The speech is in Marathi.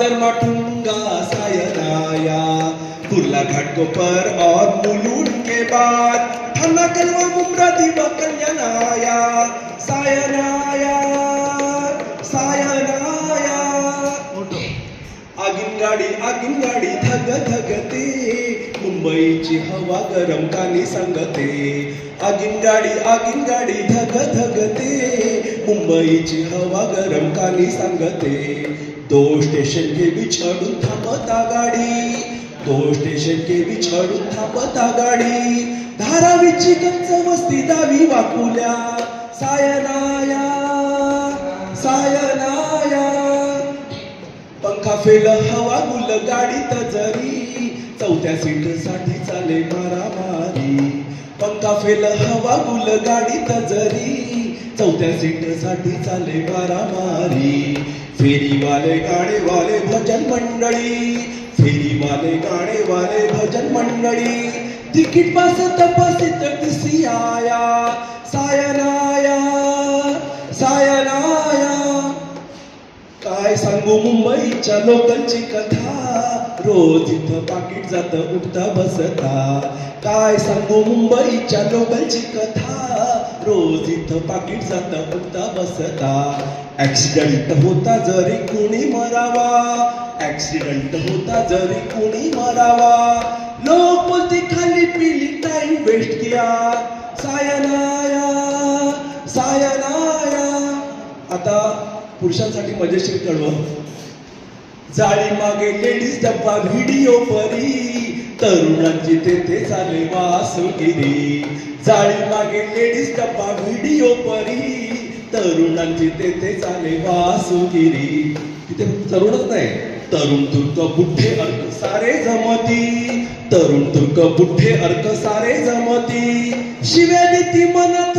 सादर माठूंगा सायनाया कुर्ला घाट को पर और मुलुन के बाद थाना कलवा मुमरा दिवा कल्याणाया. सायनाया सायनाया आगीन गाडी आगीन गाडी धग धगते मुंबईची हवा गरम कानी सांगते. आगीन गाडी आगीन गाडी धग धगते. मुंबईची हवा गरम कानी सांगते. दो स्टेशन के बिछाडून थांबता गाडी. दो स्टेशन के बिछाडून थांबता गाडी. धारावीची कंच वस्ती दावी वाकुल्या. सायनाया सायनाया. पंखा फेल हवा गुल गाडीत जरी चौथ्या सीटसाठी चाले मारामारी. पंखा फेल हवा गुल गाडीत जरी चौथ्या सीटसाठी चाले मारामारी. फेरीवाले गाणेवाले भजन मंडळी. फेरीवाले गाणेवाले भजन मंडळी. तिकीट पास तपासित काय सांगू मुंबईच्या लोकांची कथा? रोज इथं पाकिट जात उठता बसता. काय सांगू मुंबईच्या लोकांची कथा? रोज इथं पाकिट जात उठता बसता. ऍक्सिडेंट होता जरी कुणी मरावा. ऍक्सिडेंट होता जरी कुणी मरावा. लोक खाली पिली टाइम वेस्ट किया. सायनाया सायनाया आता पुरुषांसाठी मजेशीर कळव जाळी मागे लेडीज डब्बा व्हिडिओ परी. तरुणांची तेथे चाले वासगिरी जाळी मागे लेडीज डब्बा व्हिडिओ परी. तरुणांची तेथे चाले वासुगिरी तिथे तरुणच नाही तरुण तुर्क बुड्ढे अर्क सारे जमती. तरुण तुर्क बुड्ढे अर्क सारे जमती. शिव्या ती म्हणत